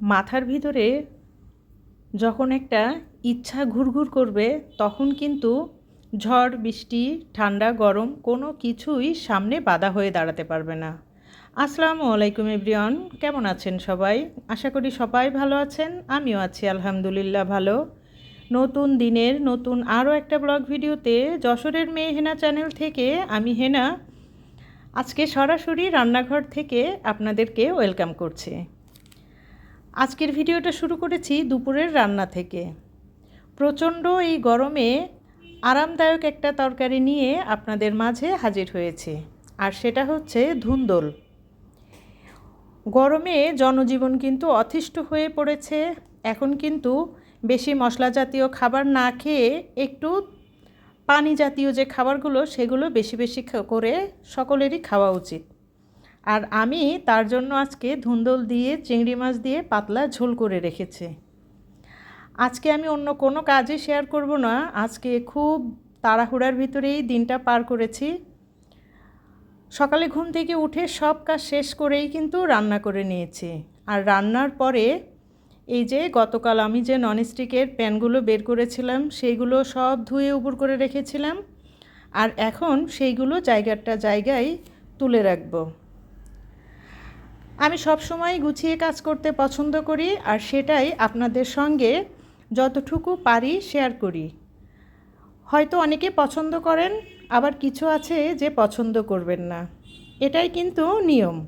মাথার ভিতরে যখন একটা ইচ্ছা ঘুরঘুর করবে, তখন কিন্তু ঝড়, বৃষ্টি, ঠান্ডা, গরম কোনো কিছুই সামনে বাধা হয়ে দাঁড়াতে পারবে না। আসসালামু আলাইকুম এভরিওয়ান, কেমন আছেন সবাই? আশা করি সবাই ভালো আছেন, আমিও আছি আলহামদুলিল্লাহ ভালো। নতুন দিনের নতুন আরও একটা ব্লগ ভিডিওতে যশোরের মেয়ে হেনা চ্যানেল থেকে আমি হেনা। আজকে সরাসরি রান্নাঘর থেকে আপনাদেরকে ওয়েলকাম করছি। আজকের ভিডিওটা শুরু করেছি দুপুরের রান্না থেকে। প্রচণ্ড এই গরমে আরামদায়ক একটা তরকারি নিয়ে আপনাদের মাঝে হাজির হয়েছে, আর সেটা হচ্ছে ধুন্দল। গরমে জনজীবন কিন্তু অতিষ্ঠ হয়ে পড়েছে, এখন কিন্তু বেশি মশলা জাতীয় খাবার না খেয়ে একটু পানি জাতীয় যে খাবারগুলো, সেগুলো বেশি বেশি করে সকলেরই খাওয়া উচিত। আর আমি তার জন্য আজকে ধুন্দল দিয়ে, চিংড়ি মাছ দিয়ে পাতলা ঝোল করে রেখেছি। আজকে আমি অন্য কোনো কাজে শেয়ার করব না। আজকে খুব তাড়াহুড়ার ভিতরেই দিনটা পার করেছি। সকালে ঘুম থেকে উঠে সব কাজ শেষ করেই কিন্তু রান্না করে নিয়েছি। আর রান্নার পরে এই যে গতকাল আমি যে ননস্টিকের প্যানগুলো বের করেছিলাম, সেইগুলো সব ধুয়ে উপর করে রেখেছিলাম। আর এখন সেইগুলো জায়গাটা জায়গায় তুলে রাখব। আমি সব সময় গুছিয়ে কাজ করতে পছন্দ করি আর সেটাই আপনাদের সঙ্গে যতটুকু পারি শেয়ার করি। হয়তো অনেকে পছন্দ করেন, আবার কিছু আছে যে পছন্দ করবেন না। এটাই কিন্তু নিয়ম।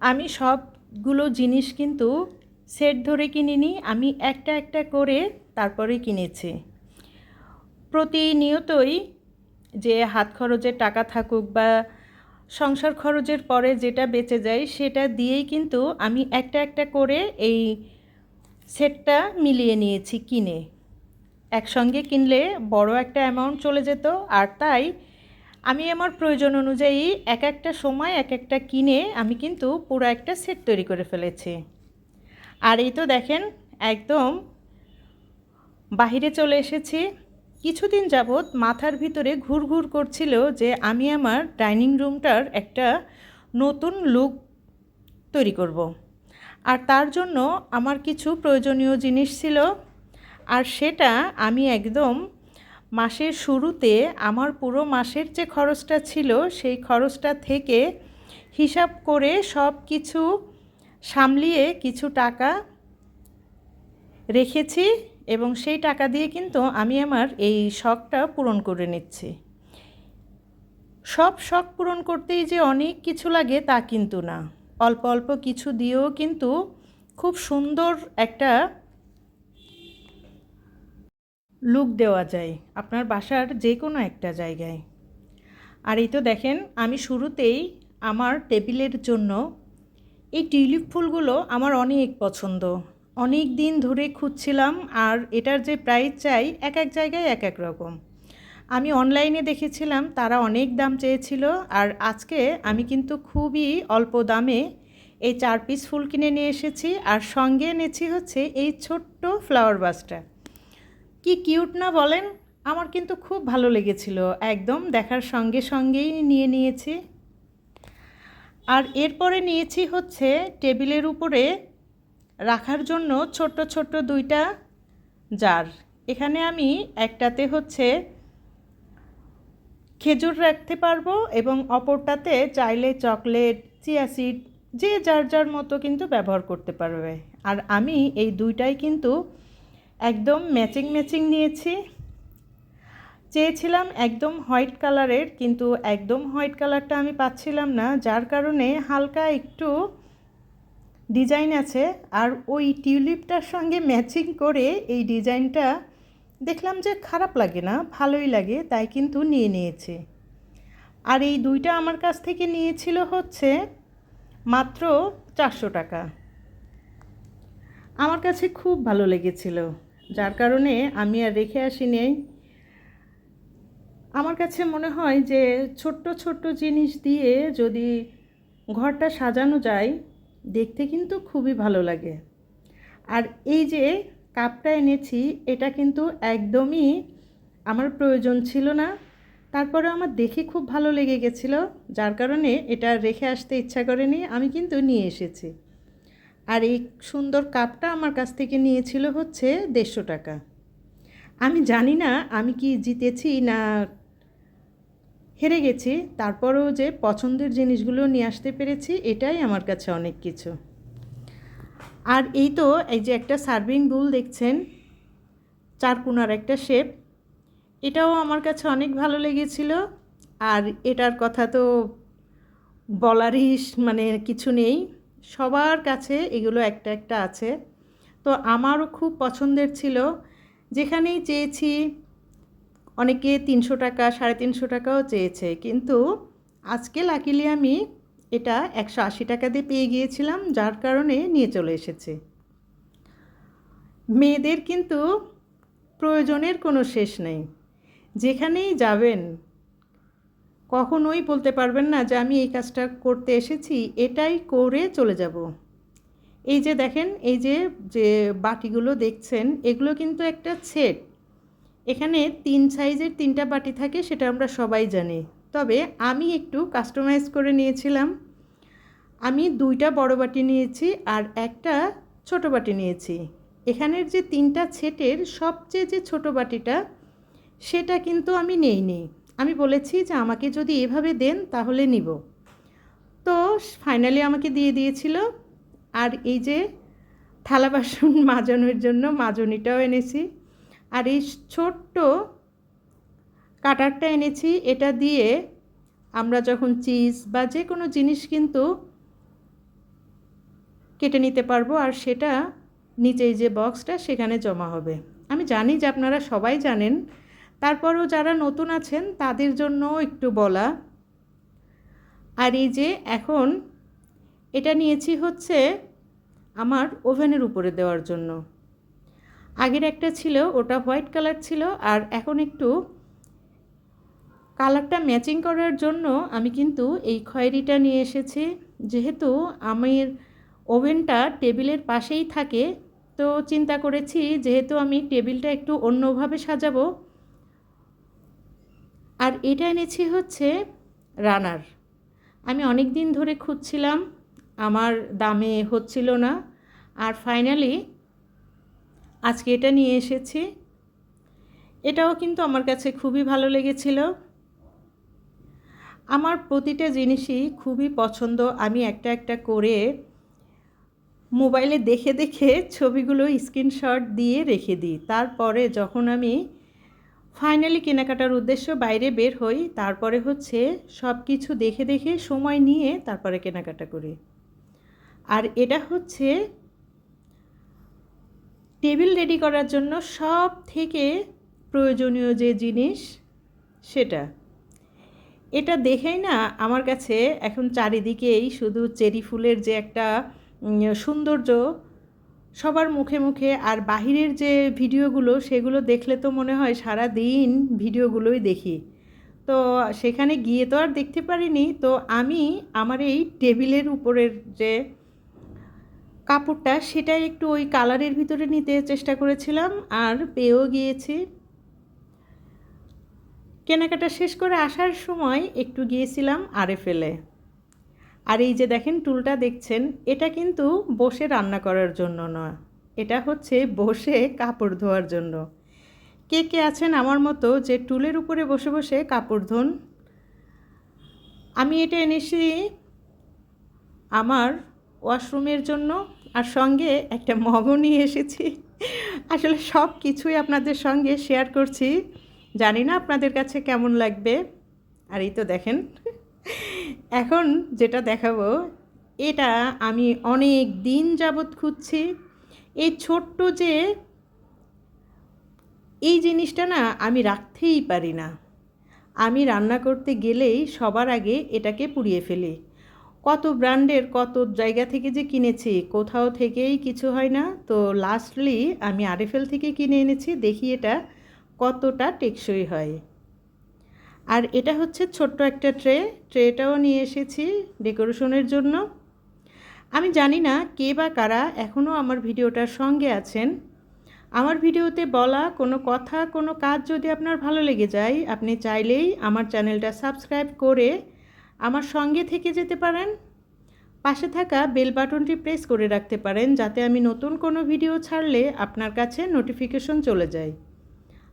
আমি সবগুলো জিনিস কিন্তু সেট ধরে কিনিনি, আমি একটা একটা করে তারপরে কিনেছি। প্রতিনিয়তই যে হাত খরচের টাকা থাকুক বা সংসার খরচের পরে যেটা বেঁচে যায় সেটা দিয়েই কিন্তু আমি একটা একটা করে এই সেটটা মিলিয়ে নিয়েছি কিনে। একসঙ্গে কিনলে বড় একটা অ্যামাউন্ট চলে যেত আর তাই আমি আমার প্রয়োজন অনুযায়ী এক একটা সময় এক একটা কিনে আমি কিন্তু পুরো একটা সেট তৈরি করে ফেলেছি। আর এই তো দেখেন, একদম বাহিরে চলে এসেছি। কিছুদিন যাবৎ মাথার ভিতরে ঘুরঘুর করছিল যে আমি আমার ডাইনিং রুমটার একটা নতুন লুক তৈরি করব। আর তার জন্য আমার কিছু প্রয়োজনীয় জিনিস ছিল আর সেটা আমি একদম মাসের শুরুতে আমার পুরো মাসের যে খরচটা ছিল, সেই খরচটা থেকে হিসাব করে সব কিছু সামলিয়ে কিছু টাকা রেখেছি এবং সেই টাকা দিয়ে কিন্তু আমি আমার এই শখটা পূরণ করে নিচ্ছি। সব শখ পূরণ করতেই যে অনেক কিছু লাগে তা কিন্তু না। অল্প অল্প কিছু দিয়েও কিন্তু খুব সুন্দর একটা লুক দেওয়া যায় আপনার বাসার যে কোনো একটা জায়গায়। আর এই তো দেখেন, আমি শুরুতেই আমার টেবিলের জন্য এই টিউলিপ ফুলগুলো আমার অনেক পছন্দ। অনেক দিন ধরে খুঁজছিলাম আর এটার যে প্রাইস চাই এক এক জায়গায় এক এক রকম। আমি অনলাইনে দেখেছিলাম তারা অনেক দাম চেয়েছিল আর আজকে আমি কিন্তু খুবই অল্প দামে এই চার পিস ফুল কিনে নিয়ে এসেছি আর সঙ্গে এনেছি হচ্ছে এই ছোট্ট ফ্লাওয়ার বাসটা কি কিউট না বলেন? আমার কিন্তু খুব ভালো লেগেছিল, একদম দেখার সঙ্গে সঙ্গেই নিয়ে নিয়েছি। আর এরপরে নিয়েছি হচ্ছে টেবিলের উপরে রাখার জন্য ছোট্ট ছোট্ট দুইটা জার। এখানে আমি একটাতে হচ্ছে খেজুর রাখতে পারব এবং অপরটাতে চাইলে চকলেট, চিয়া সিড, যে যার যার মতো কিন্তু ব্যবহার করতে পারবে। আর আমি এই দুইটাই কিন্তু একদম ম্যাচিং ম্যাচিং নিয়েছি। চেয়েছিলাম একদম হোয়াইট কালারের, কিন্তু একদম হোয়াইট কালারটা আমি পাচ্ছিলাম না, যার কারণে হালকা একটু ডিজাইন আছে আর ওই টিউলিপটার সঙ্গে ম্যাচিং করে এই ডিজাইনটা দেখলাম যে খারাপ লাগে না, ভালোই লাগে, তাই কিন্তু নিয়ে নিয়েছে। আর এই দুইটা আমার কাছ থেকে নিয়েছিল হচ্ছে মাত্র চারশো টাকা। আমার কাছে খুব ভালো লেগেছিল, যার কারণে আমি আর রেখে আসিনি। আমার কাছে মনে হয় যে ছোট্ট ছোট্ট জিনিস দিয়ে যদি ঘরটা সাজানো যায় দেখতে কিন্তু খুবই ভালো লাগে। আর এই যে কাপটা এনেছি, এটা কিন্তু একদমই আমার প্রয়োজন ছিল না। তারপরে আমার দেখে খুব ভালো লেগে গেছিল, যার কারণে এটা রেখে আসতে ইচ্ছা করেনি, আমি কিন্তু নিয়ে এসেছি। আর এই সুন্দর কাপটা আমার কাছ থেকে নিয়েছিল হচ্ছে দেড়শো টাকা। আমি জানি না আমি কি জিতেছি না হেরে গেছি, তারপরেও যে পছন্দের জিনিসগুলো নিয়ে আসতে পেরেছি, এটাই আমার কাছে অনেক কিছু। আর এই তো এই যে একটা সার্ভিং বুল দেখছেন, চারকোনার একটা শেপ, এটাও আমার কাছে অনেক ভালো লেগেছিল। আর এটার কথা তো বলারই মানে কিছু নেই, সবার কাছে এগুলো একটা একটা আছে। তো আমারও খুব পছন্দের ছিল, যেখানেই চেয়েছি অনেকে তিনশো টাকা, সাড়ে তিনশো টাকাও চেয়েছে। কিন্তু আজকে লাকিলি আমি এটা একশো আশি টাকা দিয়ে পেয়ে গিয়েছিলাম, যার কারণে নিয়ে চলে এসেছি। মেয়েদের কিন্তু প্রয়োজনের কোনো শেষ নেই। যেখানেই যাবেন, কখনোই বলতে পারবেন না যে আমি এই কাজটা করতে এসেছি, এটাই করে চলে যাব। এই যে দেখেন, এই যে যে বাটিগুলো দেখছেন, এগুলো কিন্তু একটা সেট এখানে তিন সাইজের তিনটা বাটি থাকে, সেটা আমরা সবাই জানি। তবে আমি একটু কাস্টমাইজ করে নিয়েছিলাম। আমি দুইটা বড় বাটি নিয়েছি আর একটা ছোট বাটি নিয়েছি। এখানের যে তিনটা ছেটের সবচেয়ে যে ছোট বাটিটা, সেটা কিন্তু আমি নেইনি। আমি বলেছি যে আমাকে যদি এভাবে দেন তাহলে নিব। তো ফাইনালি আমাকে দিয়ে দিয়েছিল। আর এই যে থালা বাসন মাজানোর জন্য মাজনিটাও এনেছি। আর এই ছোট্ট কাটারটা এনেছি, এটা দিয়ে আমরা যখন চিজ বা যে কোনো জিনিস কিন্তু কেটে নিতে পারব, আর সেটা নিচেই যে বক্সটা সেখানে জমা হবে। আমি জানি যে আপনারা সবাই জানেন, তারপরেও যারা নতুন আছেন তাদের জন্য একটু বলা। আর এই যে এখন এটা নিয়েছি হচ্ছে আমার ওভেনের উপরে দেওয়ার জন্য। আগের একটা ছিল, ওটা হোয়াইট কালার ছিল, আর এখন একটু কালারটা ম্যাচিং করার জন্য আমি কিন্তু এই খয়েরিটা নিয়ে এসেছি। যেহেতু আমার ওভেনটা টেবিলের পাশেই থাকে, তো চিন্তা করেছি যেহেতু আমি টেবিলটা একটু অন্যভাবে সাজাবো। আর এটা এনেছি হচ্ছে রানার। আমি অনেক দিন ধরে খুঁজছিলাম, আমার দামে হচ্ছিল না। আর ফাইনালি আজকে এটা নিয়ে এসেছি। এটাও কিন্তু আমার কাছে খুবই ভালো লেগেছিল। আমার প্রতিটা জিনিসই খুবই পছন্দ। আমি একটা একটা করে মোবাইলে দেখে দেখে ছবিগুলো স্ক্রিনশট দিয়ে রেখে দিই। তারপরে যখন আমি ফাইনালি কেনাকাটার উদ্দেশ্য বাইরে বের হই, তারপরে হচ্ছে সব কিছু দেখে দেখে সময় নিয়ে তারপরে কেনাকাটা করি। আর এটা হচ্ছে টেবিল রেডি করার জন্য সব থেকে প্রয়োজনীয় যে জিনিস, সেটা। এটা দেখেই না আমার কাছে এখন চারিদিকেই শুধু চেরি ফুলের যে একটা সৌন্দর্য, সবার মুখে মুখে আর বাহিরের যে ভিডিওগুলো, সেগুলো দেখলে তো মনে হয় সারা দিন ভিডিওগুলোই দেখি। তো সেখানে গিয়ে তো আর দেখতে পারিনি। তো আমি আমার এই টেবিলের উপরের যে কাপড়টা সেটাই একটু ওই কালারের ভিতরে নিতে চেষ্টা করেছিলাম আর পেয়েও গিয়েছি। কেনাকাটা শেষ করে আসার সময় একটু গিয়েছিলাম আরে ফেলে আর এই যে দেখেন টুলটা দেখছেন, এটা কিন্তু বসে রান্না করার জন্য নয়, এটা হচ্ছে বসে কাপড় ধোয়ার জন্য। কে কে আছেন আমার মতো যে টুলের উপরে বসে বসে কাপড় ধোন? আমি এটা এনেছি আমার ওয়াশরুমের জন্য। আর সঙ্গে একটা মগও নিয়ে এসেছি। আসলে সব কিছুই আপনাদের সঙ্গে শেয়ার করছি। জানি না আপনাদের কাছে কেমন লাগবে। আর এই তো দেখেন, এখন যেটা দেখাবো, এটা আমি অনেক দিন যাবৎ খুঁজছি। এই ছোট্ট যে এই জিনিসটা না আমি রাখতেই পারি না। আমি রান্না করতে গেলেই সবার আগে এটাকে পুড়িয়ে ফেলি। কত ব্র্যান্ডের কত জায়গা থেকে যে কিনেছি, কোথাও থেকেই কিছু হয় না। তো লাস্টলি আমি আরএফএল থেকে কিনে এনেছি, দেখি এটা কতটা টেকসই হয়। আর এটা হচ্ছে ছোট্ট একটা ট্রে, ট্রেটাও নিয়ে এসেছি ডেকোরেশনের জন্য। আমি জানি না কে বা কারা এখনও আমার ভিডিওটার সঙ্গে আছেন। আমার ভিডিওতে বলা কোনো কথা, কোনো কাজ যদি আপনার ভালো লেগে যায়, আপনি চাইলেই আমার চ্যানেলটা সাবস্ক্রাইব করে আমার সঙ্গে থেকে যেতে পারেন? পাশে থাকা বেল বাটনটি প্রেস করে রাখতে পারেন যাতে আমি নতুন কোনো ভিডিও ছাড়লে আপনার কাছে নোটিফিকেশন চলে যায়।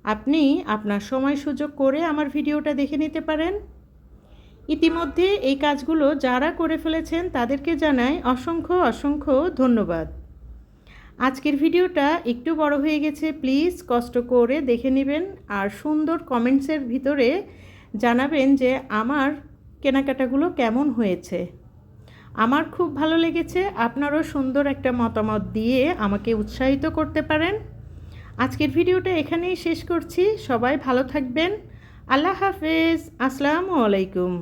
আপনি আপনার সময় সুযোগ করে আমার ভিডিওটা দেখে নিতে পারেন। ইতিমধ্যে এই কাজগুলো যারা করে ফেলেছেন তাদেরকে জানাই অসংখ্য অসংখ্য ধন্যবাদ। আজকের ভিডিওটা একটু বড় হয়ে গেছে, প্লিজ কষ্ট করে দেখে নেবেন আর সুন্দর কমেন্টসের ভিতরে জানাবেন যে আমার কেনাকাটাগুলো কেমন হয়েছে? আমার খুব ভালো লেগেছে, আপনারও সুন্দর একটা মতামত দিয়ে আমাকে উৎসাহিত করতে পারেন। আজকের ভিডিওটা এখানেই শেষ করছি, সবাই ভালো থাকবেন। আল্লাহ হাফেজ, আসসালামু আলাইকুম।